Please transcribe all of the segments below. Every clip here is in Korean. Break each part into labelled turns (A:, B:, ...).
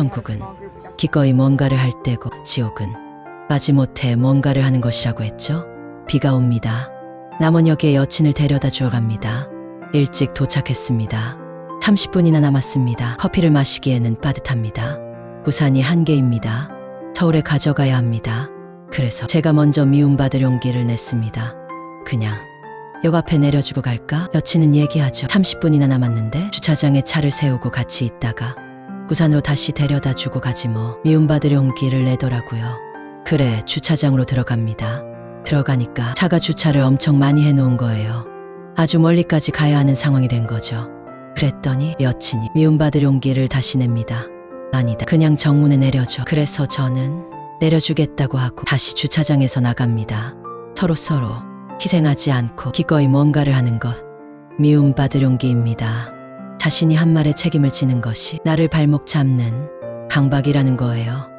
A: 천국은 기꺼이 뭔가를 할 때고 지옥은 마지못해 뭔가를 하는 것이라고 했죠. 비가 옵니다. 남원역에 여친을 데려다 주어 갑니다. 일찍 도착했습니다. 30분이나 남았습니다. 커피를 마시기에는 빠듯합니다. 부산이 한계입니다. 서울에 가져가야 합니다. 그래서 제가 먼저 미움받을 용기를 냈습니다. 그냥 역 앞에 내려주고 갈까? 여친은 얘기하죠. 30분이나 남았는데 주차장에 차를 세우고 같이 있다가 부산으로 다시 데려다 주고 가지 뭐 미움받을 용기를 내더라고요. 그래 주차장으로 들어갑니다. 들어가니까 차가 주차를 엄청 많이 해놓은 거예요. 아주 멀리까지 가야 하는 상황이 된 거죠. 그랬더니 여친이 미움받을 용기를 다시 냅니다. 아니다. 그냥 정문에 내려줘. 그래서 저는 내려주겠다고 하고 다시 주차장에서 나갑니다. 서로 서로 희생하지 않고 기꺼이 뭔가를 하는 것. 미움받을 용기입니다. 자신이 한 말에 책임을 지는 것이 나를 발목 잡는 강박이라는 거예요.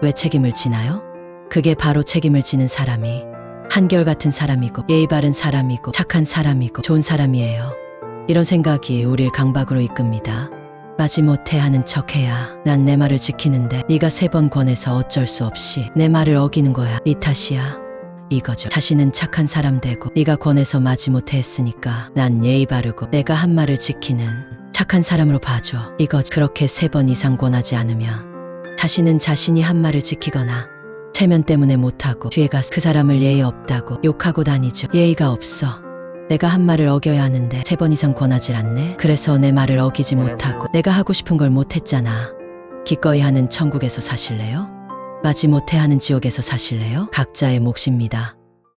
A: 왜 책임을 지나요? 그게 바로 책임을 지는 사람이 한결같은 사람이고 예의 바른 사람이고 착한 사람이고 좋은 사람이에요. 이런 생각이 우릴 강박으로 이끕니다. 마지못해 하는 척해야 난 내 말을 지키는데 네가 세 번 권해서 어쩔 수 없이 내 말을 어기는 거야. 네 탓이야. 이거죠. 자신은 착한 사람 되고 네가 권해서 마지못해 했으니까 난 예의 바르고 내가 한 말을 지키는 착한 사람으로 봐줘. 이거죠. 그렇게 세 번 이상 권하지 않으면 자신은 자신이 한 말을 지키거나 체면 때문에 못하고 뒤에 가서 그 사람을 예의 없다고 욕하고 다니죠. 예의가 없어. 내가 한 말을 어겨야 하는데 세 번 이상 권하질 않네. 그래서 내 말을 어기지 못하고 내가 하고 싶은 걸 못했잖아. 기꺼이 하는 천국에서 사실래요? 마지못해 하는 지옥에서 사실래요? 각자의 몫입니다.